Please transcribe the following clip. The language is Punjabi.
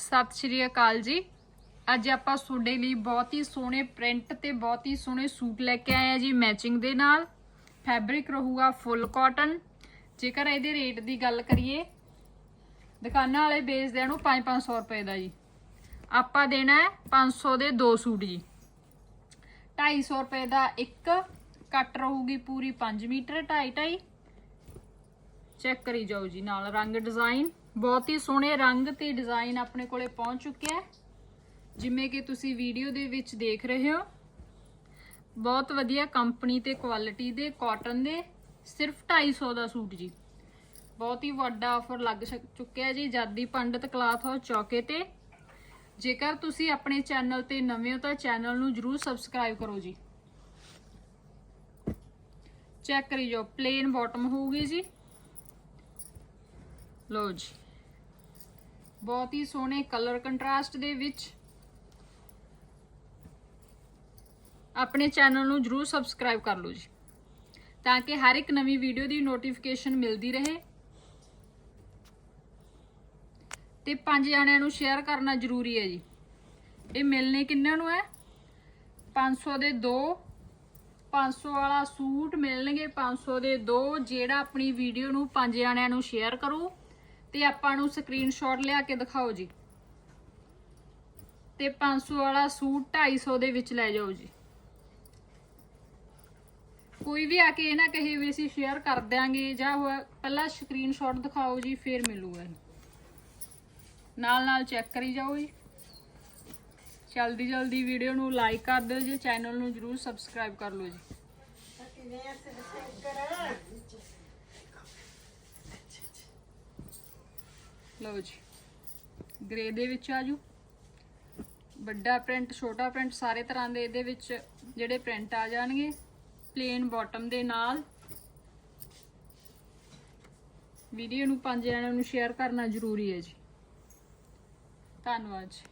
ਸਤਿ ਸ਼੍ਰੀ ਅਕਾਲ ਜੀ। ਅੱਜ ਆਪਾਂ ਤੁਹਾਡੇ ਲਈ ਬਹੁਤ ਹੀ ਸੋਹਣੇ ਪ੍ਰਿੰਟ ਤੇ ਬਹੁਤ ਹੀ ਸੋਹਣੇ ਸੂਟ ਲੈ ਕੇ ਆਏ ਆ ਜੀ ਮੈਚਿੰਗ ਦੇ ਨਾਲ। ਫੈਬਰਿਕ ਰਹੂਗਾ ਫੁੱਲ ਕਾਟਨ ਜੇਕਰ ਇਹਦੇ ਰੇਟ ਦੀ ਗੱਲ ਕਰੀਏ, ਦੁਕਾਨਾਂ ਵਾਲੇ ਵੇਚਦੇ ਆ ਨੂੰ 5-500 ਰੁਪਏ ਦਾ ਜੀ। ਆਪਾਂ ਦੇਣਾ ਹੈ 500 ਦੇ ਦੋ ਸੂਟ ਜੀ। 250 ਰੁਪਏ ਦਾ ਇੱਕ, ਕੱਟ ਰਹੂਗੀ ਪੂਰੀ 5 ਮੀਟਰ 2.5 ਚੈੱਕ ਕਰੀ ਜਾਓ ਜੀ ਨਾਲ ਰੰਗ ਡਿਜ਼ਾਈਨ ਬਹੁਤ ਹੀ ਸੋਹਣੇ ਰੰਗ ਤੇ ਡਿਜ਼ਾਈਨ ਆਪਣੇ ਕੋਲੇ ਪਹੁੰਚ ਚੁੱਕਿਆ ਹੈ ਜਿਵੇਂ ਕਿ ਤੁਸੀਂ ਵੀਡੀਓ ਦੇ ਵਿੱਚ ਦੇਖ ਰਹੇ ਹੋ। ਬਹੁਤ ਵਧੀਆ ਕੰਪਨੀ ਤੇ ਕੁਆਲਿਟੀ ਦੇ ਕਾਟਨ ਦੇ, ਸਿਰਫ 250 ਦਾ ਸੂਟ ਜੀ। ਬਹੁਤ ਹੀ ਵੱਡਾ ਆਫਰ ਲੱਗ ਸ਼ਕ- ਚੁੱਕਿਆ ਜੀ, ਜਾਦੀ ਪੰਡਤ ਕਲਾਥ ਹਾਊਸ ਚੌਕੇ ਤੇ। ਜੇਕਰ ਤੁਸੀਂ ਆਪਣੇ ਚੈਨਲ ਤੇ ਨਵੇਂ ਹੋ ਤਾਂ ਚੈਨਲ ਨੂੰ ਜਰੂਰ ਸਬਸਕ੍ਰਾਈਬ ਕਰੋ ਜੀ। ਚੈੱਕ ਕਰੀ ਜਾਓ ਪਲੇਨ ਬਾਟਮ ਹੋਊਗੀ ਜੀ। ਲਓ ਜੀ। ਬਹੁਤ ਹੀ ਸੋਹਣੇ ਕਲਰ ਕੰਟਰਾਸਟ ਦੇ ਵਿੱਚ ਆਪਣੇ ਚੈਨਲ ਨੂੰ ਜਰੂਰ ਸਬਸਕ੍ਰਾਈਬ ਕਰ ਲਓ ਜੀ, ਤਾਂ ਕਿ ਹਰ ਇੱਕ ਨਵੀਂ ਵੀਡੀਓ ਦੀ ਨੋਟੀਫਿਕੇਸ਼ਨ ਮਿਲਦੀ ਰਹੇ। ਤੇ ਪੰਜ ਜਣਿਆਂ ਨੂੰ ਸ਼ੇਅਰ ਕਰਨਾ ਜ਼ਰੂਰੀ ਹੈ ਜੀ। ਇਹ ਮਿਲਨੇ ਕਿੰਨਾਂ ਨੂੰ ਹੈ? 500 ਦੇ ਦੋ 500 ਵਾਲਾ ਸੂਟ ਮਿਲਣਗੇ 500 ਦੇ ਦੋ, ਜਿਹੜਾ ਆਪਣੀ ਵੀਡੀਓ ਨੂੰ ਪੰਜ ਜਣਿਆਂ ਨੂੰ ਸ਼ੇਅਰ ਕਰੋ। ਤੇ ਆਪਾਂ ਨੂੰ ਸਕਰੀਨਸ਼ਾਟ ਲਿਆ ਕੇ ਦਿਖਾਓ ਜੀ। ਤੇ 500 ਵਾਲਾ ਸੂਟ 250 ਦੇ ਵਿੱਚ ਲੈ ਜਾਓ ਜੀ। ਕੋਈ ਵੀ ਆ ਕੇ ਇਹ ਨਾ ਕਹੇ ਵੀ ਅਸੀਂ ਸ਼ੇਅਰ ਕਰ ਦਿਆਂਗੇ ਜਾਂ ਹੋਇਆ ਪਹਿਲਾਂ ਸਕਰੀਨਸ਼ਾਟ ਦਿਖਾਓ ਜੀ, ਫਿਰ ਮਿਲੂਗਾ ਨਾਲ ਨਾਲ ਚੈੱਕ ਕਰੀ ਜਾਓ ਜੀ। ਜਲਦੀ ਜਲਦੀ ਵੀਡੀਓ ਨੂੰ ਲਾਈਕ ਕਰ ਦਿਓ ਜੀ ਚੈਨਲ ਨੂੰ ਜਰੂਰ ਸਬਸਕ੍ਰਾਈਬ ਕਰ ਲਓ ਜੀ। ਲਓ ਜੀ। ਗ੍ਰੇ ਦੇ ਵਿੱਚ ਆ ਜੂ। ਵੱਡਾ ਪ੍ਰਿੰਟ ਛੋਟਾ ਪ੍ਰਿੰਟ ਸਾਰੇ ਤਰ੍ਹਾਂ ਦੇ ਇਹਦੇ ਵਿੱਚ ਜਿਹੜੇ ਪ੍ਰਿੰਟ ਆ ਜਾਣਗੇ। ਪਲੇਨ ਬਾਟਮ ਦੇ ਨਾਲ। ਵੀਡੀਓ ਨੂੰ ਪੰਜ ਜਣਿਆਂ ਨੂੰ ਸ਼ੇਅਰ ਕਰਨਾ ਜ਼ਰੂਰੀ ਹੈ ਜੀ। ਧੰਨਵਾਦ ਜੀ।